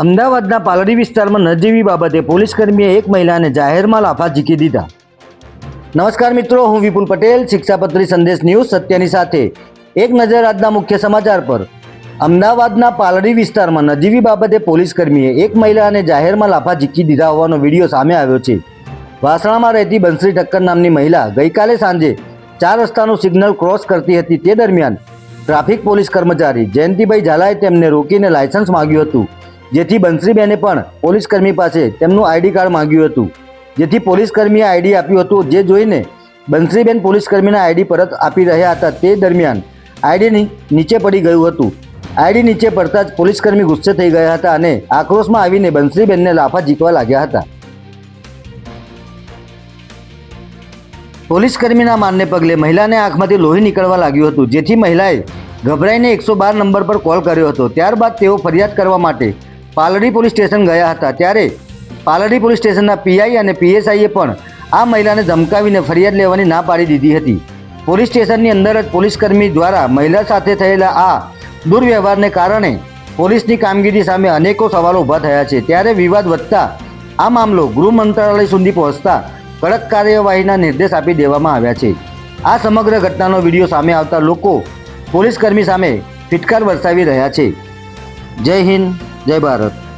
અમદાવાદના પાલડી વિસ્તારમાં નજીવી બાબતે પોલીસકર્મીએ એક મહિલાને જાહેરમાં લાફા ઝીકી દીધા. નમસ્કાર મિત્રો, હું વિપુલ પટેલ, શિક્ષાપત્રી સંદેશ ન્યૂઝ સત્યની સાથે. એક નજર આજના મુખ્ય સમાચાર પર. અમદાવાદના પાલડી વિસ્તારમાં નજીવી બાબતે પોલીસકર્મીએ એક મહિલાને જાહેરમાં લાફા ઝીકી દીધા હોવાનો વીડિયો સામે આવ્યો છે. વાસણામાં રહેતી બંસરી ઠક્કર નામની મહિલા ગઈકાલે સાંજે ચાર રસ્તાનું સિગ્નલ ક્રોસ કરતી હતી. તે દરમિયાન ટ્રાફિક પોલીસ કર્મચારી જયંતિભાઈ ઝાલાએ તેમને રોકીને લાયસન્સ માગ્યું હતું. જેથી બંસરીબેને પણ પોલીસકર્મી પાસે તેમનું આઈડી કાર્ડ માંગ્યું હતું. જેથી પોલીસકર્મીએ આઈડી આપ્યું હતું. જે જોઈને બંસરીબેન પોલીસકર્મીના આઈડી પરત આપી રહ્યા હતા તે દરમિયાન આઈડીની નીચે પડી ગયું હતું. આઈડી નીચે પડતા જ પોલીસકર્મી ગુસ્સે થઈ ગયા હતા અને આક્રોશમાં આવીને બંસરીબેનને લાફા જીતવા લાગ્યા હતા. પોલીસકર્મીના મારને પગલે મહિલાને આંખમાંથી લોહી નીકળવા લાગ્યું હતું. જેથી મહિલાએ ગભરાઈને એકસો બાર નંબર પર કોલ કર્યો હતો. ત્યારબાદ તેઓ ફરિયાદ કરવા માટે પાલડી પોલીસ સ્ટેશન ગયા હતા ત્યારે પાલડી પોલીસ સ્ટેશનના પીઆઈ અને પીએસઆઈએ પણ આ મહિલાને ધમકાવીને ફરિયાદ લેવાની ના પાડી દીધી હતી. પોલીસ સ્ટેશનની અંદર જ પોલીસકર્મી દ્વારા મહિલા સાથે થયેલા આ દુર્વ્યવહારને કારણે પોલીસની કામગીરી સામે અનેકો સવાલો ઊભા થયા છે. ત્યારે વિવાદ વધતા આ મામલો ગૃહ મંત્રાલય સુધી પહોંચતા કડક કાર્યવાહીના નિર્દેશ આપી દેવામાં આવ્યા છે. આ સમગ્ર ઘટનાનો વીડિયો સામે આવતા લોકો પોલીસકર્મી સામે ફિટકાર વરસાવી રહ્યા છે. જય હિન્દ. જય ભારત.